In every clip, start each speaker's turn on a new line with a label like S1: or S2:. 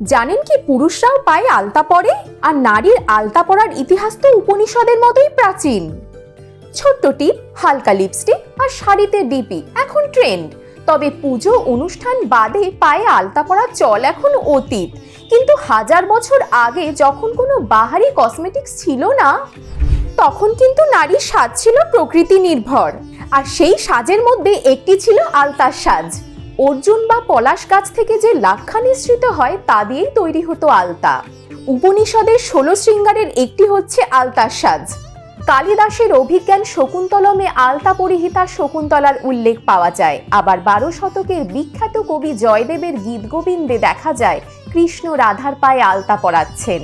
S1: জানেন কি পুরুষরাও পায়ে আলতা পরে আর নারীর আলতা পরার ইতিহাস তো উপনিষদের মতোই প্রাচীন? ছোট্ট টিপ, হালকা লিপস্টিক আর শাড়িতে ডিপি, এখন ট্রেন্ড তবে পুজো অনুষ্ঠান বাদে পায়ে আলতা পরার চল এখন অতীত। কিন্তু হাজার বছর আগে যখন কোনো বাহারি কসমেটিক্স ছিল না, তখন কিন্তু নারীর সাজ ছিল প্রকৃতি নির্ভর। আর সেই সাজের মধ্যে একটি ছিল আলতার সাজ। অর্জুন বা পলাশ গাছ থেকে যে লাক্ষা নিঃসৃত হয়, তা দিয়েই তৈরি হতো আলতা। উপনিষদের ষোলো শৃঙ্গারের একটি হচ্ছে আলতার সাজ। কালিদাসের অভিজ্ঞান শকুন্তলমে আলতা পরিহিতা শকুন্তলার উল্লেখ পাওয়া যায়। আবার বারো শতকের বিখ্যাত কবি জয়দেবের গীত গোবিন্দে দেখা যায়, কৃষ্ণ রাধার পায়ে আলতা পরাচ্ছেন।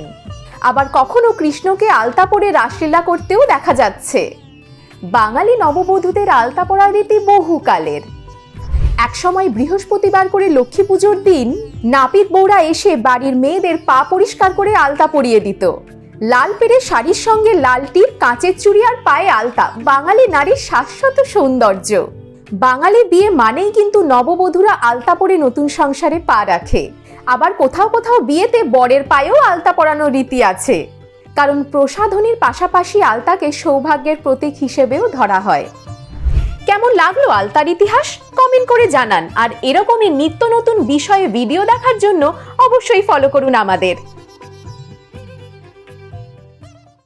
S1: আবার কখনো কৃষ্ণকে আলতা পরে রাসলীলা করতেও দেখা যাচ্ছে। বাঙালি নববধূদের আলতা পরার রীতি বহুকালের। একসময় বৃহস্পতিবার করে লক্ষ্মী পুজোর দিন নাপিত বৌরা এসে বাড়ির মেয়েদের পা পরিষ্কার করে আলতা পরিয়ে দিত। লাল পেড়ে শাড়ির সঙ্গে লাল টিপ, কাঁচের চুড়ি আর পায়ে আলতা। বাঙালি নারীর শাশ্বত সৌন্দর্য। বাঙালি বিয়ে মানেই কিন্তু নববধূরা আলতা পরে নতুন সংসারে পা রাখে। আবার কোথাও কোথাও বিয়েতে বরের পায়েও আলতা পরানোর রীতি আছে। কারণ প্রসাধনীর পাশাপাশি আলতাকে সৌভাগ্যের প্রতীক হিসেবেও ধরা হয়। কেমন লাগল আলতার ইতিহাস? কমেন্ট করে জানান। আর এরকমই নিত্য নতুন বিষয়ে ভিডিও দেখার জন্য অবশ্যই ফলো করুন আমাদের।